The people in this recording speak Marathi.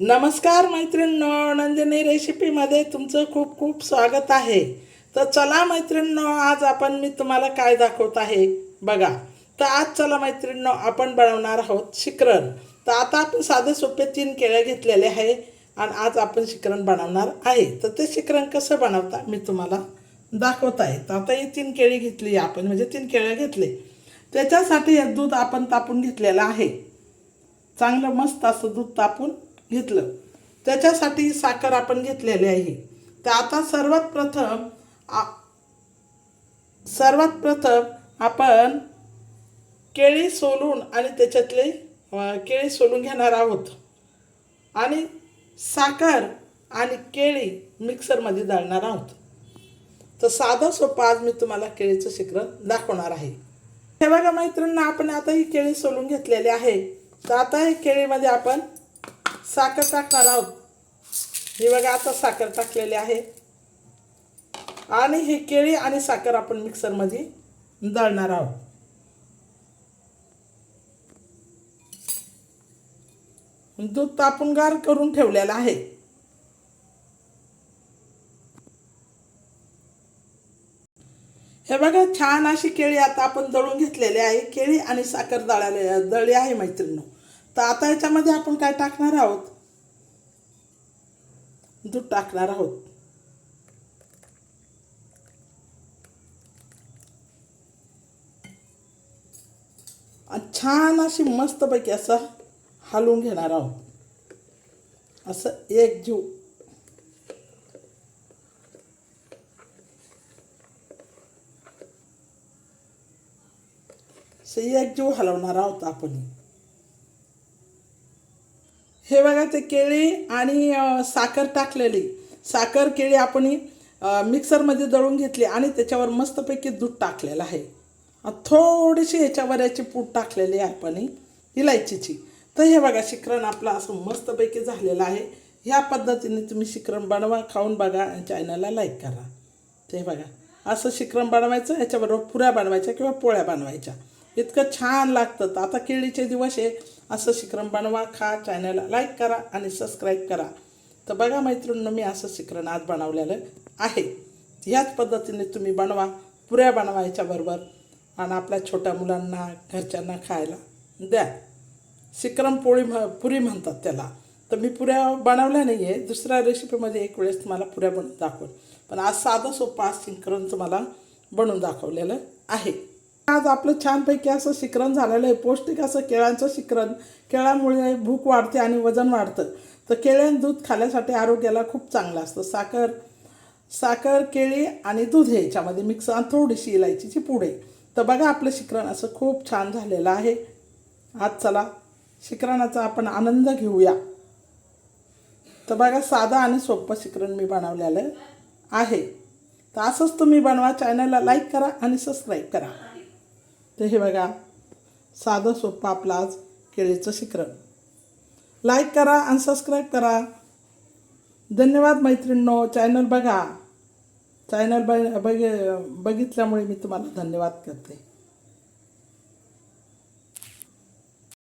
नमस्कार मैत्रिणींनो नंदिनी रेसिपीमध्ये तुमचं खूप खूप स्वागत आहे. तर चला मैत्रिणींनो आज आपण मी तुम्हाला काय दाखवत आहे बघा. तर आज चला मैत्रिणींनो आपण बनवणार आहोत शिकरण. तर आता आपण साधे सोपे तीन केळ्या घेतलेले आहे आणि आज आपण शिकरण बनवणार आहे. तर ते शिकरण कसं बनवता मी तुम्हाला दाखवत आहे. तर आता ही तीन केळी घेतली आपण म्हणजे तीन केळ्या घेतले. त्याच्यासाठी हे दूध आपण तापून घेतलेलं आहे. चांगलं मस्त असं दूध तापून घेतलं. त्याच्यासाठी साखर आपण घेतलेली आहे. तर आता सर्वात प्रथम आ सर्वात प्रथम आपण केळी सोलून आणि त्याच्यातले केळी सोलून घेणार आहोत. आणि साखर आणि केळी मिक्सरमध्ये दळणार आहोत. तर साधं सोपं आज मी तुम्हाला केळीचं शिखरण दाखवणार आहे. हे बघा मैत्रिणींना आपण आता ही केळी सोलून घेतलेली आहे. तर आता हे केळीमध्ये आपण साखर टाकणार आहोत. हे बघा आता साखर टाकलेली आहे. आणि हे केळी आणि साखर आपण मिक्सरमध्ये दळणार आहोत. दूध तापून गार करून ठेवलेला आहे. हे बघा छान अशी केळी आता आपण दळून घेतलेली आहे. केळी आणि साखर दळाले दळली आहे मैत्रिणी तर आता याच्यामध्ये आपण काय टाकणार आहोत? दूध टाकणार आहोत. आणि छान अशी मस्तपैकी असं हलवून घेणार आहोत. असं एक जीव. असं एक जीव हलवणार आहोत आपण. हे बघा ते केळी आणि साखर टाकलेली. साखर केळी आपण मिक्सरमध्ये दळून घेतली आणि त्याच्यावर मस्तपैकी दूध टाकलेलं आहे. थोडीशी ह्याच्यावर याची पूड टाकलेली आहे आपण इलायचीची. तर हे बघा शिकरण आपलं असं मस्तपैकी झालेलं आहे. ह्या पद्धतीने तुम्ही शिकरण बनवा खाऊन बघा आणि चॅनलला लाईक करा. ते बघा असं शिकरण बनवायचं ह्याच्याबरोबर पुऱ्या बनवायच्या किंवा पोळ्या बनवायच्या. इतकं छान लागतं. तर आता केळीचे दिवस आहे. असं शिखरण बनवा खा चॅनलला लाईक करा आणि सबस्क्राईब करा. तर बघा मैत्रिणींनो मी असं शिखरण आज बनवलेलं आहे. ह्याच पद्धतीने तुम्ही बनवा पुऱ्या बनवायच्याबरोबर आणि आपल्या छोट्या मुलांना घरच्यांना खायला द्या. शिक्रम पोळी म्ह पुरी म्हणतात त्याला. तर मी पुऱ्या बनवल्या नाही आहे दुसऱ्या रेसिपीमध्ये एक वेळेस तुम्हाला पुऱ्या बनवून दाखवेल. पण आज साधं सोपं आज शिकरण तुम्हाला बनवून दाखवलेलं आहे. आज आपलं छानपैकी असं शिकरण झालेलं आहे. पौष्टिक असं केळ्यांचं शिकरण केळ्यामुळे भूक वाढते आणि वजन वाढतं. तर केळ्यान दूध खाल्यासाठी आरोग्याला खूप चांगलं असतं. साखर साखर केळी आणि दूध ह्याच्यामध्ये मिक्स आणि थोडीशी इलायचीची पुढे तर बघा आपलं शिकरण असं खूप छान झालेलं आहे. आज चला शिकरणाचा आपण आनंद घेऊया. तर बघा साधा आणि सोपं शिकरण मी बनवलेलं आहे. तर असंच तुम्ही बनवा. चॅनलला लाईक करा आणि सबस्क्राईब करा. तर हे बघा साधं सोपं आपलं आज केळीचं शिखरण लाईक करा आणि सबस्क्राईब करा. धन्यवाद मैत्रिणींनो चॅनल बघा. चॅनल बघ बघितल्यामुळे मी तुम्हाला धन्यवाद करते.